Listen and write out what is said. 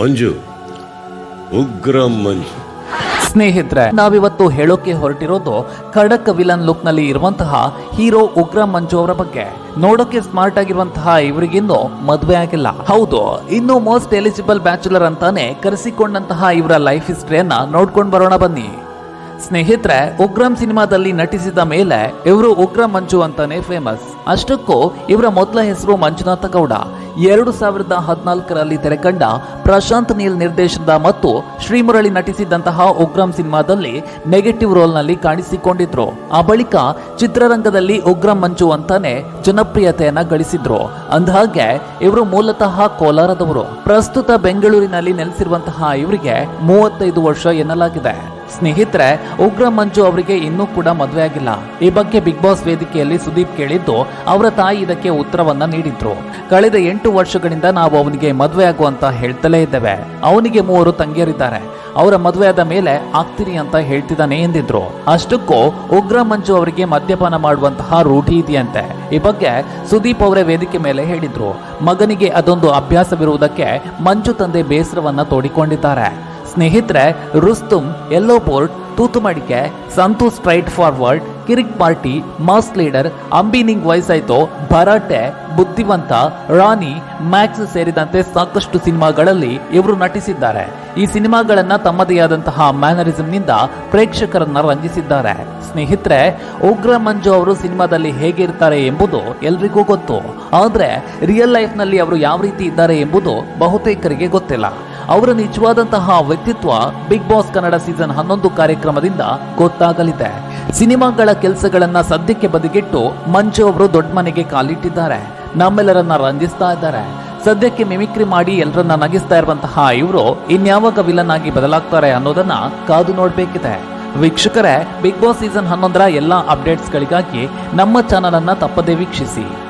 ಮಂಜು, ಉಗ್ರ ಮಂಜು. ಸ್ನೇಹಿತರೆ, ನಾವಿವತ್ತು ಹೇಳೋಕೆ ಹೊರಟಿರೋದು ಖಡಕ್ ವಿಲನ್ ಲುಕ್ನಲ್ಲಿ ಇರುವಂತಹ ಹೀರೋ ಉಗ್ರ ಮಂಜು ಅವರ ಬಗ್ಗೆ. ನೋಡೋಕೆ ಸ್ಮಾರ್ಟ್ ಆಗಿರುವಂತಹ ಇವರಿಗಿನ್ನು ಮದುವೆ ಆಗಿಲ್ಲ. ಹೌದು, ಇನ್ನು ಮೋಸ್ಟ್ ಎಲಿಜಿಬಲ್ ಬ್ಯಾಚುಲರ್ ಅಂತಾನೆ ಕರೆಸಿಕೊಂಡಂತಹ ಇವರ ಲೈಫ್ ಹಿಸ್ಟ್ರಿಯನ್ನ ನೋಡ್ಕೊಂಡು ಬರೋಣ ಬನ್ನಿ. ಸ್ನೇಹಿತರೆ, ಉಗ್ರಂ ಸಿನಿಮಾದಲ್ಲಿ ನಟಿಸಿದ ಮೇಲೆ ಇವರು ಉಗ್ರ ಮಂಜು ಅಂತಾನೆ ಫೇಮಸ್ ಅಷ್ಟಕ್ಕೂ, ಇವರ ಮೊದಲ ಹೆಸರು ಮಂಜುನಾಥ ಗೌಡ. ಎರಡು ಸಾವಿರದ ಹದಿನಾಲ್ಕರಲ್ಲಿ ತೆರೆಕಂಡ ಪ್ರಶಾಂತ್ ನೀಲ್ ನಿರ್ದೇಶನದ ಮತ್ತು ಶ್ರೀಮುರಳಿ ನಟಿಸಿದಂತಹ ಉಗ್ರಂ ಸಿನಿಮಾದಲ್ಲಿ ನೆಗೆಟಿವ್ ರೋಲ್ನಲ್ಲಿ ಕಾಣಿಸಿಕೊಂಡಿದ್ರು. ಆ ಬಳಿಕ ಚಿತ್ರರಂಗದಲ್ಲಿ ಉಗ್ರಂ ಮಂಜು ಅಂತಾನೆ ಜನಪ್ರಿಯತೆಯನ್ನ ಗಳಿಸಿದ್ರು. ಅಂದಹಾಗೆ, ಇವರು ಮೂಲತಃ ಕೋಲಾರದವರು. ಪ್ರಸ್ತುತ ಬೆಂಗಳೂರಿನಲ್ಲಿ ನೆಲೆಸಿರುವಂತಹ ಇವರಿಗೆ ಮೂವತ್ತೈದು ವರ್ಷ ಎನ್ನಲಾಗಿದೆ. ಸ್ನೇಹಿತರೆ, ಉಗ್ರ ಮಂಜು ಅವರಿಗೆ ಇನ್ನೂ ಕೂಡ ಮದುವೆ ಆಗಿಲ್ಲ ಈ ಬಗ್ಗೆ ಬಿಗ್ ಬಾಸ್ ವೇದಿಕೆಯಲ್ಲಿ ಸುದೀಪ್ ಕೇಳಿದ್ದು, ಅವರ ತಾಯಿ ಇದಕ್ಕೆ ಉತ್ತರವನ್ನ ನೀಡಿದ್ರು. ಕಳೆದ ಎಂಟು ವರ್ಷಗಳಿಂದ ನಾವು ಅವನಿಗೆ ಮದುವೆ ಆಗುವಂತ ಹೇಳ್ತಲೇ ಇದ್ದೇವೆ. ಅವನಿಗೆ ಮೂವರು ತಂಗಿಯರಿದ್ದಾರೆ. ಅವರ ಆದ ಮೇಲೆ ಆಗ್ತೀನಿ ಅಂತ ಹೇಳ್ತಿದ್ದಾನೆ ಎಂದಿದ್ರು. ಅಷ್ಟಕ್ಕೂ ಉಗ್ರ ಮಂಜು ಅವರಿಗೆ ಮದ್ಯಪಾನ ಮಾಡುವಂತಹ ರೂಢಿ ಇದೆಯಂತೆ. ಈ ಬಗ್ಗೆ ಸುದೀಪ್ ಅವರೇ ವೇದಿಕೆ ಮೇಲೆ ಹೇಳಿದ್ರು. ಮಗನಿಗೆ ಅದೊಂದು ಅಭ್ಯಾಸವಿರುವುದಕ್ಕೆ ಮಂಜು ತಂದೆ ಬೇಸರವನ್ನ ತೋಡಿಕೊಂಡಿದ್ದಾರೆ. ಸ್ನೇಹಿತರೆ, Rustum yellow board Thootumadike, Santhu straight forward Kirik party mass leader ಅಂಬಿನಿಂಗ್ ವಯಸ್ಸಾಯ್ತೋ, ಭರಾಟೆ, ಬುದ್ಧಿವಂತ, ರಾಣಿ ಮ್ಯಾಕ್ಸ್ ಸೇರಿದಂತೆ ಸಾಕಷ್ಟು ಸಿನಿಮಾಗಳಲ್ಲಿ ಇವರು ನಟಿಸಿದ್ದಾರೆ. ಈ ಸಿನಿಮಾಗಳನ್ನ ತಮ್ಮದೇ ಆದಂತಹ ಮ್ಯಾನರಿಸಂನಿಂದ ಪ್ರೇಕ್ಷಕರನ್ನ ರಂಜಿಸಿದ್ದಾರೆ. ಸ್ನೇಹಿತರೆ, ಉಗ್ರ ಮಂಜು ಅವರು ಸಿನಿಮಾದಲ್ಲಿ ಹೇಗಿರ್ತಾರೆ ಎಂಬುದು ಎಲ್ರಿಗೂ ಗೊತ್ತು. ಆದ್ರೆ ರಿಯಲ್ ಲೈಫ್ನಲ್ಲಿ ಅವರು ಯಾವ ರೀತಿ ಇದ್ದಾರೆ ಎಂಬುದು ಬಹುತೇಕರಿಗೆ ಗೊತ್ತಿಲ್ಲ. ಅವರ ನಿಜವಾದಂತಹ ವ್ಯಕ್ತಿತ್ವ ಬಿಗ್ ಬಾಸ್ ಕನ್ನಡ ಸೀಸನ್ ಹನ್ನೊಂದು ಕಾರ್ಯಕ್ರಮದಿಂದ ಗೊತ್ತಾಗಲಿದೆ. ಸಿನಿಮಾಗಳ ಕೆಲಸಗಳನ್ನ ಸದ್ಯಕ್ಕೆ ಬದಿಗಿಟ್ಟು ಮಂಜು ಅವರು ದೊಡ್ಡ ಮನೆಗೆ ಕಾಲಿಟ್ಟಿದ್ದಾರೆ. ನಮ್ಮೆಲ್ಲರನ್ನ ರಂಜಿಸ್ತಾ ಇದ್ದಾರೆ. ಸದ್ಯಕ್ಕೆ ಮಿಮಿಕ್ರಿ ಮಾಡಿ ಎಲ್ಲರನ್ನ ನಗಿಸ್ತಾ ಇರುವಂತಹ ಇವರು ಇನ್ಯಾವಾಗ ವಿಲನ್ ಆಗಿ ಬದಲಾಗ್ತಾರೆ ಅನ್ನೋದನ್ನ ಕಾದು ನೋಡ್ಬೇಕಿದೆ. ವೀಕ್ಷಕರೇ ಬಿಗ್ ಬಾಸ್ ಸೀಸನ್ ಹನ್ನೊಂದರ ಎಲ್ಲಾ ಅಪ್ಡೇಟ್ಸ್ಗಳಿಗಾಗಿ ನಮ್ಮ ಚಾನಲ್ ಅನ್ನ ತಪ್ಪದೇ ವೀಕ್ಷಿಸಿ.